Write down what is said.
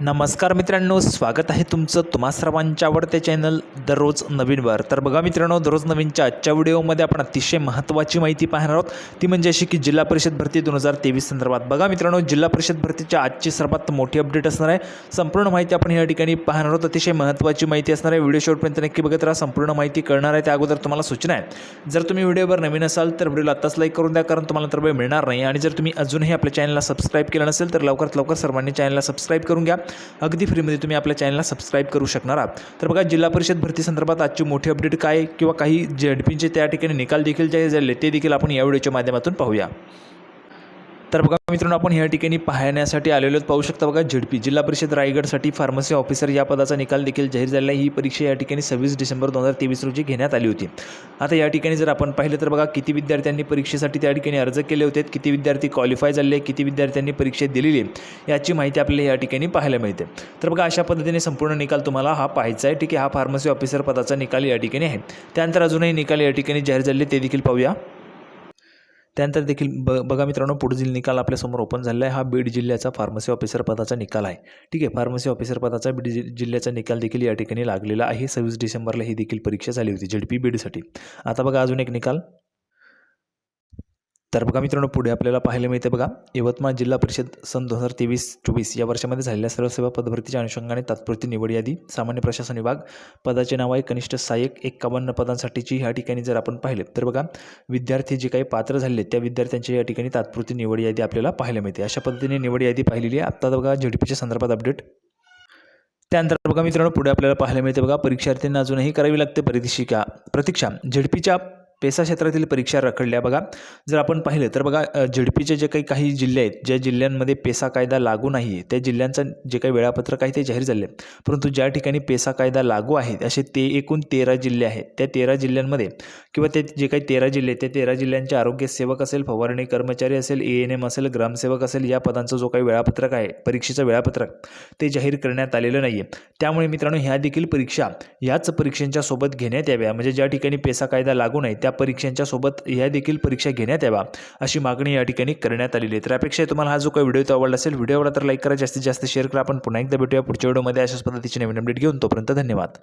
नमस्कार मित्रांनो स्वागत आहे तुमचं तुम्हा सर्वांच्या आवडते चॅनल दररोज नवीनवर. तर बघा मित्रांनो दररोज नवीनच्या आजच्या व्हिडिओमध्ये आपण अतिशय महत्त्वाची माहिती पाहणार आहोत. ती म्हणजे अशी की जिल्हा परिषद भरती दोन हजार तेवीस संदर्भात. बघा मित्रांनो जिल्हा परिषद भरतीच्या आजची सर्वात मोठी अपडेट असणार आहे. संपूर्ण माहिती आपण या ठिकाणी पाहणार आहोत. अतिशय महत्त्वाची माहिती असणार आहे. व्हिडिओ शेवटपर्यंत नक्की बघत राहा. संपूर्ण माहिती कळणार आहे. त्या अगोदर तुम्हाला सूचना आहे. जर तुम्ही व्हिडिओवर नवीन असाल तर व्हिडिओला आत्ताच लाईक करून द्या. कारण तुम्हाला तर वेळ मिळणार नाही. आणि जर तुम्ही अजूनही आपल्या चॅनलला सबस्क्राईब केलं नसेल तर लवकरात लवकर सर्वांनी चॅनलला सबस्क्राईब करून घ्या. अगदी फ्रीमध्ये तुम्ही आपल्या चॅनलला सबस्क्राईब करू शकणार आहात. तर बघा जिल्हा परिषद भरती संदर्भात आजची मोठी अपडेट काय किंवा काही झेडपीचे त्या ठिकाणी निकाल देखील जे झाले ते देखील आपण या व्हिडिओच्या माध्यमातून पाहूया. तर बघा मित्रांनो आपण या ठिकाणी पाहण्यासाठी आलेलो आहोत. पाहू शकता बघा झेडपी जिल्हा परिषद रायगडसाठी फार्मसी ऑफिसर या पदाचा निकाल देखील जाहीर झालेला आहे. ही परीक्षा या ठिकाणी सव्वीस डिसेंबर दोन हजार तेवीस रोजी घेण्यात आली होती. आता या ठिकाणी जर आपण पाहिलं तर बघा किती विद्यार्थ्यांनी परीक्षेसाठी त्या ठिकाणी अर्ज केले होते किती विद्यार्थी क्वालिफाय झाले किती विद्यार्थ्यांनी परीक्षा दिलेली आहे याची माहिती आपल्याला या ठिकाणी पाहायला मिळते. तर बघा अशा पद्धतीने संपूर्ण निकाल तुम्हाला हा पाहायचा आहे. ठीक आहे हा फार्मसी ऑफिसर पदाचा निकाल या ठिकाणी आहे. त्यानंतर अजूनही निकाल या ठिकाणी जाहीर झाले ते देखील पाहूया. त्यानंतर देखील ब बघा मित्रांनो पुढील निकाल आपल्यासमोर ओपन झालेला आहे हा बीड जिल्ह्याचा फार्मसी ऑफिसर पदाचा निकाल आहे. ठीक आहे फार्मसी ऑफिसर पदाचा बीड जि जिल्ह्याचा निकाल देखील या ठिकाणी लागलेला आहे. सव्वीस डिसेंबरला ही देखील परीक्षा झाली होती झेडपी बीडसाठी. आता बघा अजून एक निकाल. तर बघा मित्रांनो पुढे आपल्याला पाहायला मिळते बघा यवतमाळ जिल्हा परिषद सन दोन हजार तेवीस चोवीस या वर्षामध्ये झालेल्या सर्व सेवा पदभरतीच्या अनुषंगाने तात्पुरती निवड यादी सामान्य प्रशासन विभाग पदाचे नाव आहे कनिष्ठ सहाय्यक एक्कावन्न पदांसाठीची ह्या ठिकाणी जर आपण पाहिले तर बघा विद्यार्थी जे काही पात्र झाले त्या विद्यार्थ्यांची या ठिकाणी तात्पुरती निवड यादी आपल्याला पाहायला मिळते. अशा पद्धतीने निवड यादी पाहिलेली आहे. आत्ता बघा झेडपीच्या संदर्भात अपडेट त्यानंतर बघा मित्रांनो पुढे आपल्याला पाहायला मिळते बघा परीक्षार्थींना अजूनही करावी लागते प्रतीक्षिका प्रतीक्षा झेडपीच्या पेसा क्षेत्रातील परीक्षा रखडल्या. बघा जर आपण पाहिलं तर बघा अ, झेडपीचे जे काही काही जिल्हे आहेत ज्या जिल्ह्यांमध्ये पेसा कायदा लागू नाही आहे त्या जिल्ह्यांचं जे काही वेळापत्रक आहे ते जाहीर झाले परंतु ज्या ठिकाणी पेसा कायदा लागू आहे असे ते एकूण तेरा जिल्हे आहेत. त्या तेरा जिल्ह्यांमध्ये किंवा ते जे काही तेरा जिल्हे आहेत, त्या तेरा जिल्ह्यांचे आरोग्य सेवक असेल फवारणी कर्मचारी असेल ए एन एम असेल ग्रामसेवक असेल या पदांचं जो काही वेळापत्रक आहे परीक्षेचं वेळापत्रक ते जाहीर करण्यात आलेलं नाही आहे त्यामुळे मित्रांनो ह्या देखील परीक्षा याच परीक्षांच्या सोबत घेण्यात याव्या. म्हणजे ज्या ठिकाणी पेसा कायदा लागू नाही त्या परीक्षांच्या सोबत ह्या देखील परीक्षा घेण्यात याव्या अशी मागणी या ठिकाणी करण्यात आलेली आहे. तर अपेक्षा तुम्हाला हा जो काही व्हिडिओ तो आवडला असेल व्हिडिओ आवडला तर लाईक करा जास्तीत जास्त शेअर करा. आपण पुन्हा एकदा भेटूया पुढच्या व्हिडिओमध्ये अशाच पद्धतीची नवीन अपडेट घेऊन तोपर्यंत धन्यवाद.